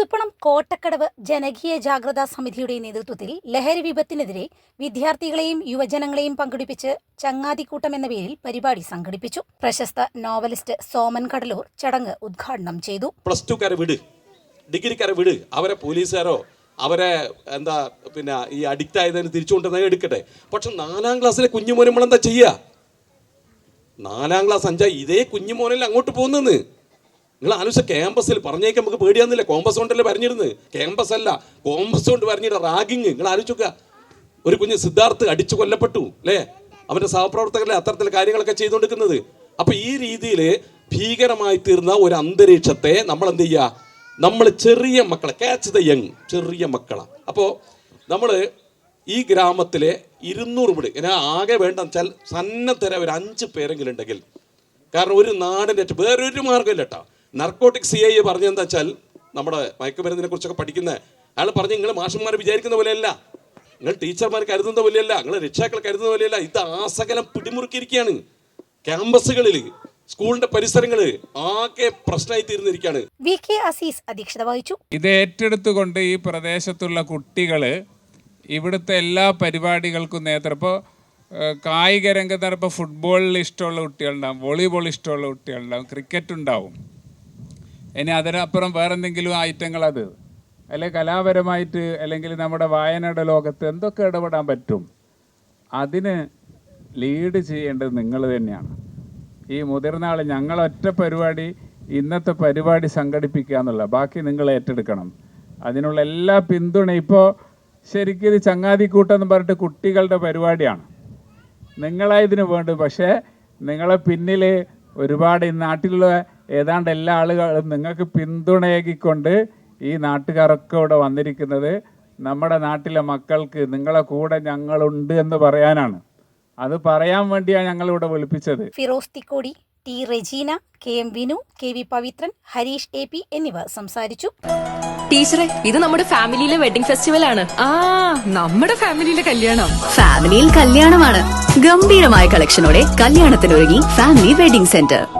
പുതുപ്പണം കോട്ടക്കടവ് ജനകീയ ജാഗ്രതാ സമിതിയുടെ നേതൃത്വത്തിൽ ലഹരി വിപത്തിനെതിരെ വിദ്യാർത്ഥികളെയും യുവജനങ്ങളെയും പങ്കെടുപ്പിച്ച് ചങ്ങാതിക്കൂട്ടം എന്ന പേരിൽ പരിപാടി സംഘടിപ്പിച്ചു. പ്രശസ്ത നോവലിസ്റ്റ് സോമൻ കടലൂർ ചടങ്ങ് ഉദ്ഘാടനം ചെയ്തു. പ്ലസ് ടുക്കാരെ വിട്. ഡിഗ്രിക്കാരെ വിട്. അവരെ പോലീസുകാരോ അവരെ എന്താ പിന്നെ ഈ അഡിക്റ്റ് ആയതിന് തിരിച്ചു കൊണ്ടുവന്നാൽ എടുക്കട്ടെ. പക്ഷെ നാലാം ക്ലാസ്സിലെ കുഞ്ഞുമോനെ നമ്മളെന്താ ചെയ്യുക നാലാം ക്ലാസ് അഞ്ചാ ഇതേ കുഞ്ഞുമോനല്ലേ അങ്ങോട്ട് പോകുന്നെന്ന് നിങ്ങൾ ആലോചിച്ച ക്യാമ്പസിൽ പറഞ്ഞേക്ക് നമുക്ക് പേടിയാന്നില്ല. കോമ്പസ് കൊണ്ടല്ലേ പറഞ്ഞിരുന്നത് ക്യാമ്പസ് അല്ല കോമ്പസ് കൊണ്ട് പറഞ്ഞിട്ട് റാഗിങ്. നിങ്ങൾ ആലോചിക്കുക ഒരു കുഞ്ഞ് സിദ്ധാർത്ഥ് അടിച്ചു കൊല്ലപ്പെട്ടു അല്ലേ? അവന്റെ സഹപ്രവർത്തകരെ അത്തരത്തിൽ കാര്യങ്ങളൊക്കെ ചെയ്തുകൊണ്ടിരിക്കുന്നത്? അപ്പൊ ഈ രീതിയിൽ ഭീകരമായി തീർന്ന ഒരു അന്തരീക്ഷത്തെ നമ്മൾ എന്ത് ചെയ്യുക? നമ്മൾ ചെറിയ മക്കളെ ക്യാച്ച് ദ യങ് ചെറിയ മക്കളാണ് അപ്പോൾ നമ്മൾ ഈ ഗ്രാമത്തിലെ ഇരുന്നൂറ് വീട് ഞാൻ ആകെ വെച്ചാൽ സന്നദ്ധര ഒരു അഞ്ച് പേരെങ്കിലും ഉണ്ടെങ്കിൽ. കാരണം ഒരു നാടിന്റെ വേറൊരു മാർഗമില്ല കേട്ടോ. നർക്കോട്ടിക് സി ഐ പറഞ്ഞെന്താ വെച്ചാൽ നമ്മുടെ മയക്കുമരുന്നിനെ കുറിച്ചൊക്കെ പഠിക്കുന്ന അയാൾ പറഞ്ഞ് നിങ്ങൾ മാഷന്മാർ വിചാരിക്കുന്ന പോലെയല്ല. നിങ്ങൾ ടീച്ചർമാർ കരുതുന്ന പോലെയല്ല. നിങ്ങൾ രക്ഷാക്കൾ കരുതുന്ന പോലെയല്ല. ഇത് ആസകലം പിടിമുറുക്കിയിരിക്കുകയാണ്. ക്യാമ്പസുകളിൽ സ്കൂളിന്റെ പരിസരങ്ങൾ ആകെ പ്രശ്നമായി തീർന്നിരിക്കുകയാണ്. വി കെ അസീസ് അധ്യക്ഷത വഹിച്ചു. ഇത് ഏറ്റെടുത്തുകൊണ്ട് ഈ പ്രദേശത്തുള്ള കുട്ടികൾ ഇവിടുത്തെ എല്ലാ പരിപാടികൾക്കും നേതൃത്വം ഇപ്പോൾ കായിക രംഗത്താണ് ഇപ്പോൾ ഫുട്ബോളിൽ ഇഷ്ടമുള്ള കുട്ടികളുണ്ടാവും വോളിബോൾ ഇഷ്ടമുള്ള കുട്ടികളുണ്ടാവും ക്രിക്കറ്റ് ഉണ്ടാവും. ഇനി അതിനപ്പുറം വേറെന്തെങ്കിലും ഐറ്റങ്ങൾ അത് അല്ലെ കലാപരമായിട്ട് അല്ലെങ്കിൽ നമ്മുടെ വായനയുടെ ലോകത്ത് എന്തൊക്കെ ഇടപെടാൻ പറ്റും? അതിന് ലീഡ് ചെയ്യേണ്ടത് നിങ്ങൾ തന്നെയാണ്. ഈ മുതിർന്ന ആൾ ഞങ്ങളൊറ്റ പരിപാടി ഇന്നത്തെ പരിപാടി സംഘടിപ്പിക്കുക എന്നുള്ള ബാക്കി നിങ്ങൾ ഏറ്റെടുക്കണം. അതിനുള്ള എല്ലാ പിന്തുണ ഇപ്പോൾ ശരിക്കും ഇത് ചങ്ങാതിക്കൂട്ടം എന്ന് പറഞ്ഞിട്ട് കുട്ടികളുടെ പരിപാടിയാണ്. നിങ്ങളായതിനു വേണ്ടത്. പക്ഷേ നിങ്ങളെ പിന്നിൽ ഒരുപാട് ഈ നാട്ടിലുള്ള ഏതാണ്ട് എല്ലാ ആളുകളും നിങ്ങൾക്ക് പിന്തുണയേകിക്കൊണ്ട് ഈ നാട്ടുകാരൊക്കെ ഇവിടെ വന്നിരിക്കുന്നത് നമ്മുടെ നാട്ടിലെ മക്കൾക്ക് നിങ്ങളെ കൂടെ ഞങ്ങളുണ്ട് എന്ന് പറയാനാണ്. അത് പറയാൻ വേണ്ടിയാണ് ഞങ്ങൾ ഇവിടെ വിളിപ്പിച്ചത്. Firoz Thikkodi T Regina K M Vinu K V Pavithran Harish A P എന്നിവർ സംസാരിച്ചു. ടീച്ചറെ ഇത് നമ്മുടെ ഫാമിലിയിലെ വെഡിങ് ഫെസ്റ്റിവൽ ആണ്. ആ നമ്മുടെ ഫാമിലിയിലെ കല്യാണം. ഫാമിലിയിൽ കല്യാണമാണ്. ഗംഭീരമായ കളക്ഷനോടെ കല്യാണത്തിനൊരുങ്ങി ഫാമിലി വെഡിംഗ് സെന്റർ.